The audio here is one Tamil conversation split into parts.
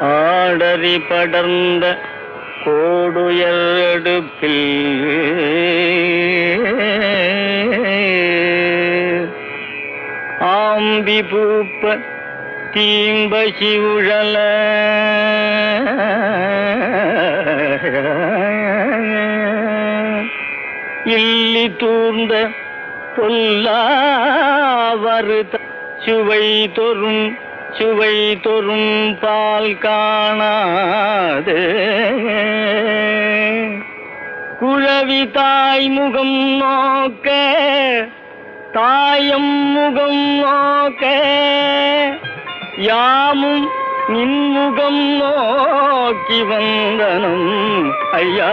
ஆடறி படர்ந்த கோடுயர்டுப்பில் ஆம்பி பூப்ப தீம்பசி உழல. இல்லி தூர்ந்த பொல்லாவரு சுவை தொரும் சுவை தொறும் பால் காணாது. குழவி தாய் முகம் நோக்க தாயம் முகம் நோக்க யாமும் நின்முகம் நோக்கி வந்தனம் ஐயா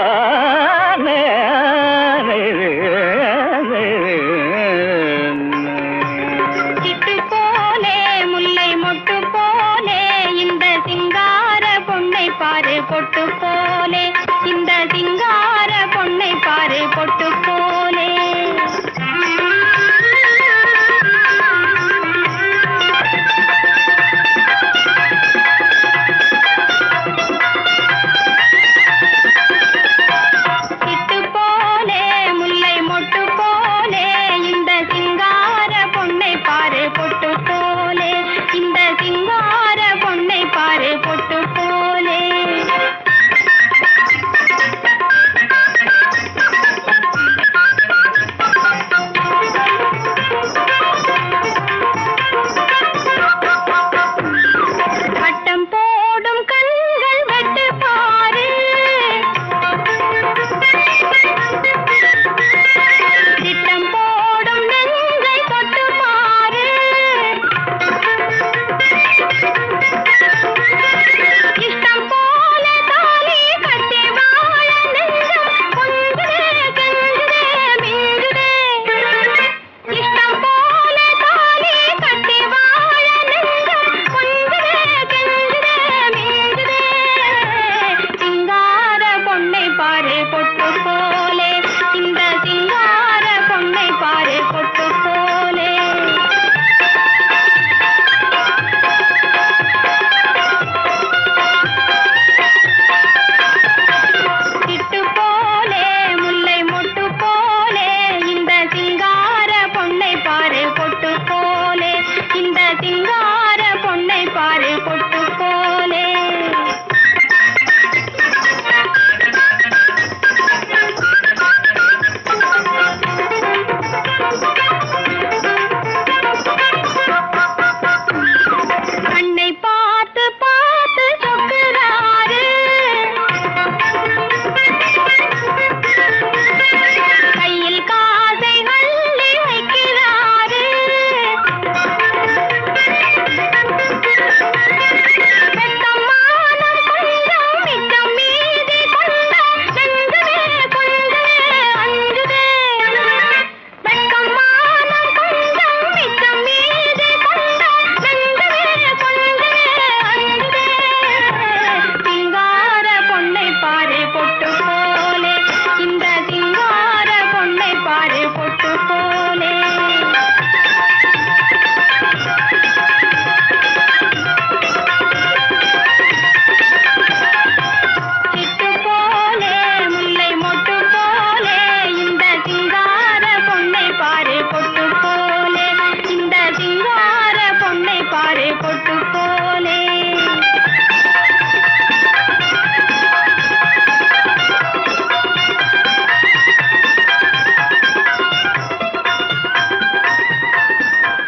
தொட்டு போ